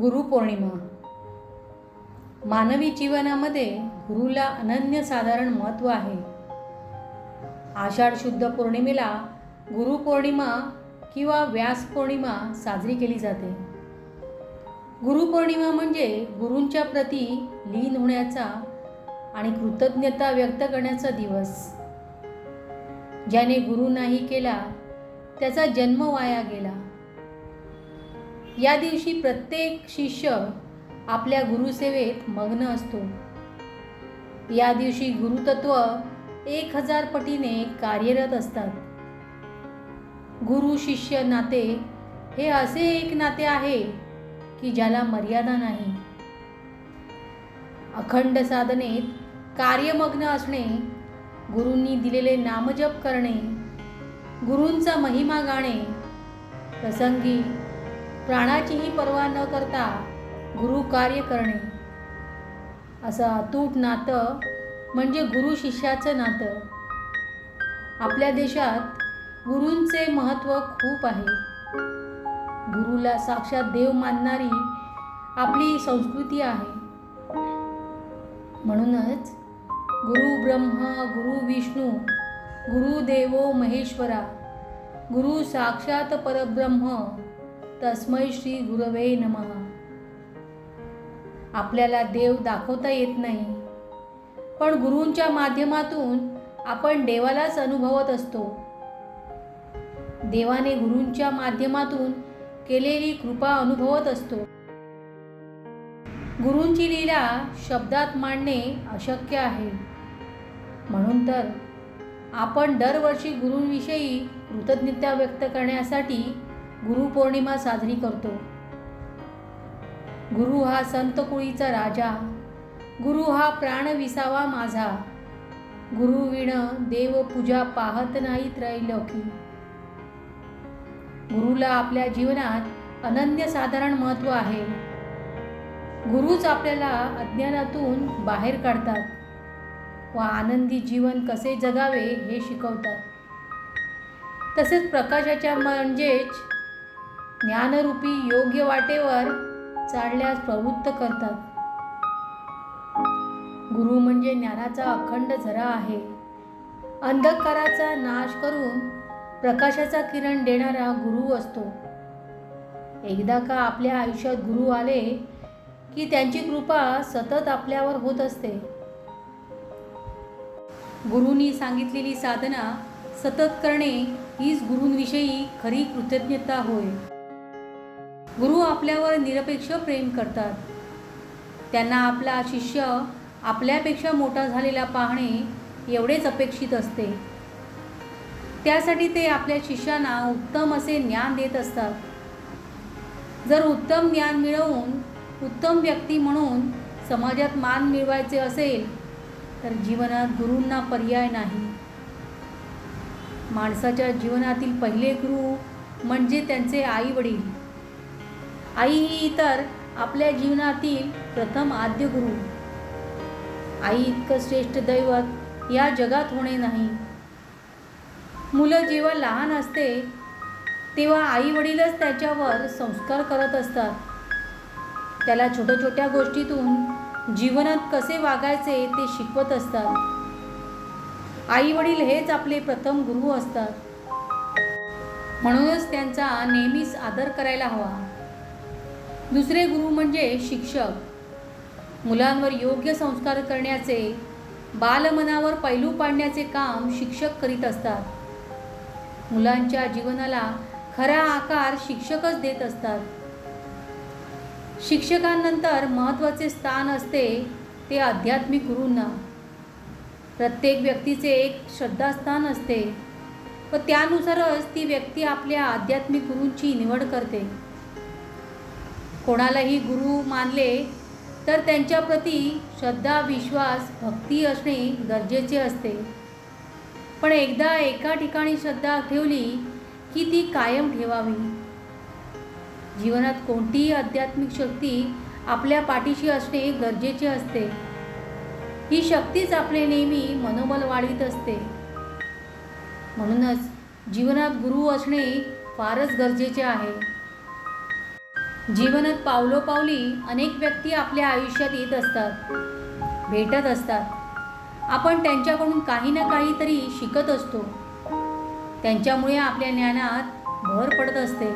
गुरुपौर्णिमा. मानवी जीवनामध्ये गुरुला अनन्यसाधारण महत्त्व आहे. आषाढ शुद्ध पौर्णिमेला गुरुपौर्णिमा किंवा व्यास पौर्णिमा साजरी केली जाते. गुरुपौर्णिमा म्हणजे गुरूंच्या प्रती लीन होण्याचा आणि कृतज्ञता व्यक्त करण्याचा दिवस. ज्याने गुरु नाही केला त्याचा जन्म वाया गेला. या दिवशी प्रत्येक शिष्य आपल्या गुरुसेवेत मग्न असतो. या दिवशी गुरुतत्व एक हजार पटीने कार्यरत असतात. गुरु शिष्य नाते हे असे एक नाते आहे की ज्याला मर्यादा नाही. अखंड साधनेत कार्यमग्न असणे गुरूंनी दिलेले नामजप करणे गुरूंचा महिमा गाणे प्रसंगी प्राणाचीही पर्वा न करता गुरु कार्य करणे. असं अतूट नातं म्हणजे गुरु शिष्याचं नातं. आपल्या देशात गुरूंचे महत्त्व खूप आहे. गुरुला साक्षात देव मानणारी आपली संस्कृती आहे. म्हणूनच गुरु ब्रह्म गुरु विष्णू गुरुदेवो महेश्वरा गुरु साक्षात परब्रह्म तस्मै श्री गुरवे नमः. आपल्याला देव दाखवता येत नाही. पण गुरूंच्या माध्यमातून आपण देवालाच अनुभवत असतो. देवाने गुरूंच्या माध्यमातून केलेली कृपा अनुभवत असतो. गुरूंची लीला शब्दात मांडणे अशक्य आहे. म्हणून तर आपण दरवर्षी गुरूंविषयी कृतज्ञता व्यक्त करण्यासाठी गुरुपौर्णिमा साजरी करतो. गुरु हा संत कुळीचा राजा. गुरु हा प्राण विसावा माझा. गुरु विण देव पूजा पाहत नाही त्रैलोकी. गुरुला आपल्या जीवनात अनन्यसाधारण महत्त्व आहे. गुरुच आपल्याला अज्ञानातून बाहेर काढतात व आनंदी जीवन कसे जगावे हे शिकवतात. तसेच प्रकाशाच्या म्हणजेच ज्ञानरूपी योग्य वाटेवर चालण्यास प्रवृत्त करतात. गुरु म्हणजे ज्ञानाचा अखंड झरा आहे. अंधकाराचा नाश करून प्रकाशाचा किरण देणारा गुरु असतो. एकदा का आपल्या आयुष्यात गुरु आले की त्यांची कृपा सतत आपल्यावर होत असते. गुरुनी सांगितलेली साधना सतत करणे हीच गुरूंविषयी खरी कृतज्ञता होय. गुरु आपल्यावर निरपेक्ष प्रेम करतात. त्यांना आपला शिष्य आपल्यापेक्षा मोठा झालेला पाहणे एवढेच अपेक्षित असते. त्यासाठी ते आपल्या शिष्यांना उत्तम असे ज्ञान देत असतात. जर उत्तम ज्ञान मिळवून उत्तम व्यक्ती म्हणून समाजात मान मिळवायचे असेल तर जीवनात गुरूंना पर्याय नाही. माणसाच्या जीवनातील पहिले गुरु म्हणजे त्यांचे आई वडील आई ही इतर आपल्या जीवनातील प्रथम आद्य गुरु. आई इतकं श्रेष्ठ दैवत या जगात होणे नाही. मुलं जेव्हा लहान असते तेव्हा आई वडीलच त्याच्यावर संस्कार करत असतात. त्याला छोट्या छोट्या गोष्टीतून जीवनात कसे वागायचे ते शिकवत असतात. आई वडील हेच आपले प्रथम गुरु असतात. म्हणूनच त्यांचा नेहमीच आदर करायला हवा. दुसरे गुरु म्हणजे शिक्षक. मुलांवर योग्य संस्कार करण्याचे बालमनावर पैलू पाडण्याचे काम शिक्षक करीत असतात. मुलांच्या जीवनाला खरा आकार शिक्षकच देत असतात. शिक्षकांनंतर महत्त्वाचे स्थान असते ते आध्यात्मिक गुरूंना. प्रत्येक व्यक्तीचे एक श्रद्धास्थान असते. व त्यानुसारच ती व्यक्ती आपल्या आध्यात्मिक गुरूंची निवड करते. कोणालाही गुरु मानले तर त्यांच्याप्रती श्रद्धा विश्वास भक्ती असणे गरजेचे असते. पण एकदा एका ठिकाणी श्रद्धा ठेवली की ती कायम ठेवावी. जीवनात कोणतीही आध्यात्मिक शक्ती आपल्या पाठीशी असणे गरजेचे असते. ही शक्तीच आपले नेहमी मनोबल वाढवित असते. म्हणूनच जीवनात गुरु असणे फारच गरजेचे आहे. जीवनात पावलोपावली अनेक व्यक्ती आपल्या आयुष्यात येत असतात भेटत असतात. आपण त्यांच्याकडून काही ना काहीतरी शिकत असतो. त्यांच्यामुळे आपल्या ज्ञानात भर पडत असते.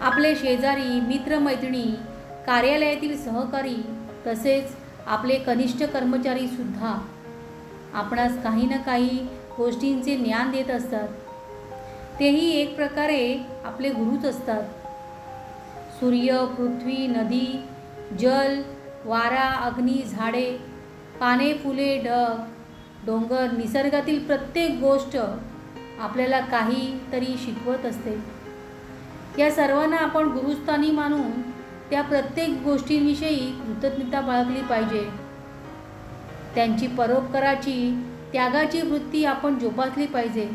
आपले शेजारी मित्रमैत्रिणी कार्यालयातील सहकारी तसेच आपले कनिष्ठ कर्मचारीसुद्धा आपणास काही ना काही गोष्टींचे ज्ञान देत असतात. तेही एक प्रकारे आपले गुरुच असतात. सूर्य पृथ्वी नदी जल वारा अग्नी झाडे पाने फुले ढग डोंगर निसर्गातील प्रत्येक गोष्ट आपल्याला काहीतरी शिकवत असते. या सर्वांना आपण गुरुस्थानी मानून त्या प्रत्येक गोष्टींविषयी कृतज्ञता बाळगली पाहिजे. त्यांची परोपकाराची त्यागाची वृत्ती आपण जोपासली पाहिजे.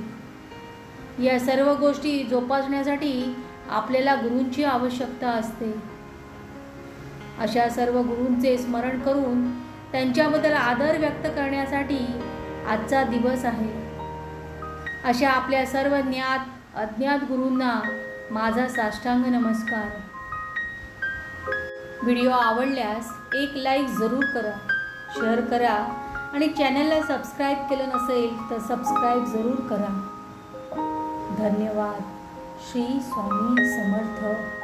या सर्व गोष्टी जोपासण्यासाठी आपल्याला गुरूंची आवश्यकता असते. अशा सर्व गुरूंचे स्मरण करून त्यांच्याबद्दल आदर व्यक्त करण्यासाठी आजचा दिवस आहे. अशा आपल्या सर्व ज्ञात अज्ञात गुरूंना माझा साष्टांग नमस्कार. व्हिडिओ आवडल्यास एक लाईक जरूर करा शेअर करा आणि चॅनलला सबस्क्राईब केलं नसेल तर सबस्क्राईब जरूर करा. धन्यवाद. श्री स्वामी समर्थ